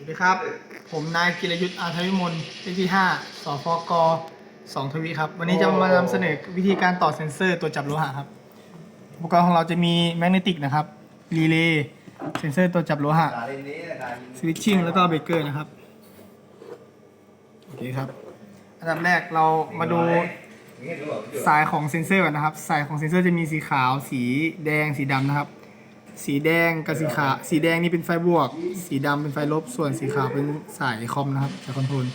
สวัสดีครับ ผมนายกิรยุทธ์อาทวิมลเลขที่5สฟกสองทวีครับ วันนี้จะมานำเสนอวิธีการต่อเซ็นเซอร์ตัวจับโลหะครับ อุปกรณ์ของเราจะมีแมกเนติกนะครับ รีเลย์ เซ็นเซอร์ตัวจับโลหะ สวิตชิ่งแล้วก็เบรกเกอร์นะครับ โอเคครับ อันดับแรกเรามาดูสายของเซ็นเซอร์ก่อนนะครับ สายของเซ็นเซอร์จะมีสีขาว สีแดง สีดำนะครับ สีแดงกับสีขาวสีแดงนี่เป็นไฟบวก สีดำเป็นไฟลบ ส่วนสีขาวเป็นสายคอมนะครับสายคอนโทรล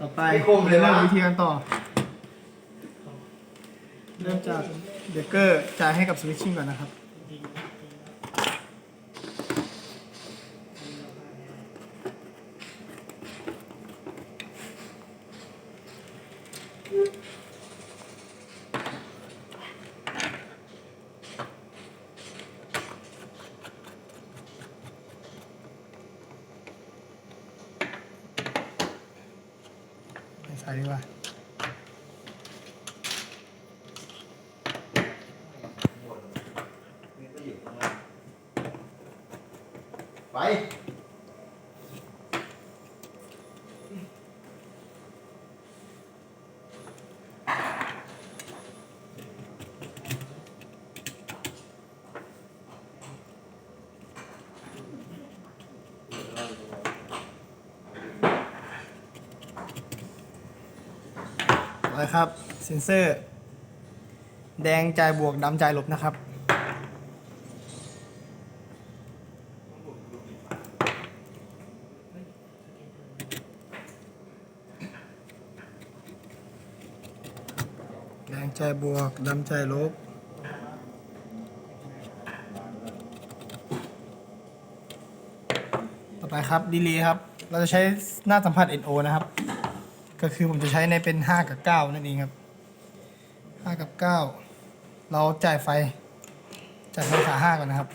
ต่อไปไม่คมเลยวะเริ่มวิธีการต่อ เริ่มจากเบรกเกอร์จ่ายให้กับสวิตชิ่งก่อนนะครับ ใส่ดีกว่าไป ต่อไปครับ เซนเซอร์ แดงจ่ายบวกดำจ่ายลบนะครับแดงจ่ายบวกดำจ่ายลบต่อไปครับดีเลย์ครับ เราจะใช้หน้าสัมผัส NO นะครับ ก็คือผมจะใช้ในเป็น 5 กับ 9 นั่นเองครับ 5 กับ 9 เราจ่ายไฟ จ่ายไฟขา5ก่อนนะครับ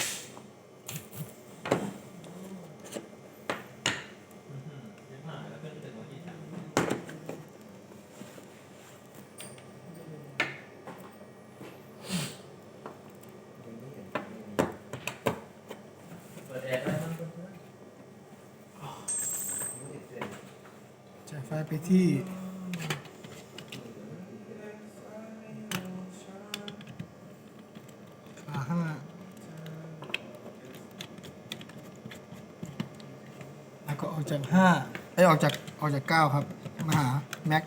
จ่ายไฟ ไปที่ขาห้าแล้วก็ออกจากห้าไอออกจากออกจากเก้าครับ มาหาแม็ก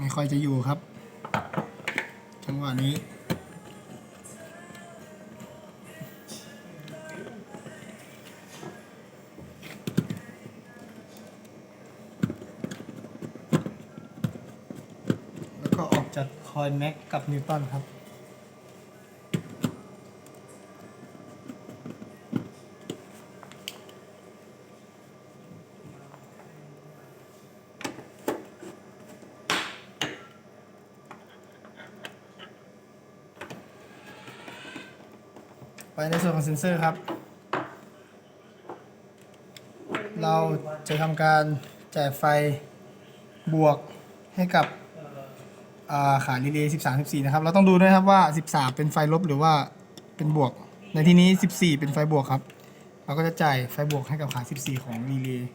ไม่ค่อยจะอยู่ครับ จังหวะนี้ แล้วก็ออกจากคอยแม็กกับนิวตันครับ ในส่วนของเซ็นเซอร์ครับ เราจะทำการจ่ายไฟบวกให้กับาขารีเลย์13 14 นะครับ เราต้องดูด้วยครับว่า 13 เป็นไฟลบหรือว่าเป็นบวก ในที่นี้ 14 เป็นไฟบวกครับ เราก็จะจ่ายไฟบวกให้กับขา 14 ของรีเลย์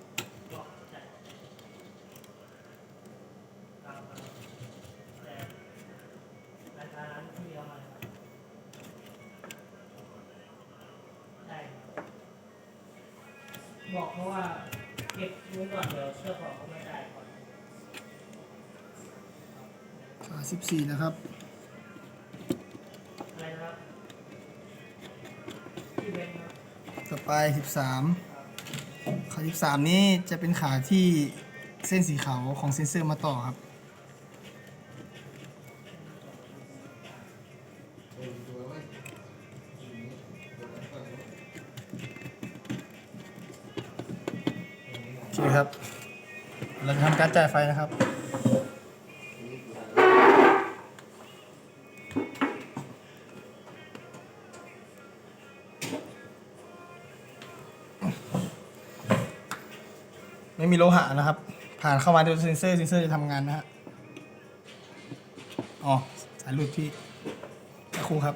บอกเขาว่าเก็บไว้ก่อนเดี๋ยวเชื่อของเขาไม่ได้ก่อนขา14นะครับ อะไรนะครับที่เว้นครับต่อไป13ขา13นี้จะเป็นขาที่เส้นสีขาวของเซนเซอร์มาต่อครับ เคครับ เราจะทำการจ่ายไฟนะครับไม่มีโลหะนะครับ ผ่านเข้ามาโดยเซนเซอร์เซนเซอร์จะทำงานนะฮะอ๋อ สายหลุดพี่ครู่ครับ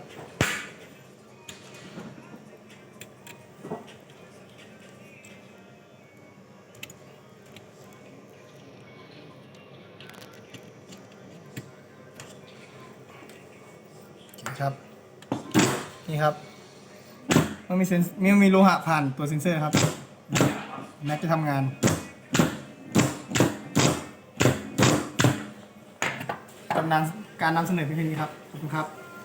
ครับ นี่ครับ มันมีเซนมันมีโลหะผ่านตัวเซนเซอร์ครับแม็กจะทำงาน กำลังการนำเสนอเพียงแค่นี้ครับ ขอบคุณครับ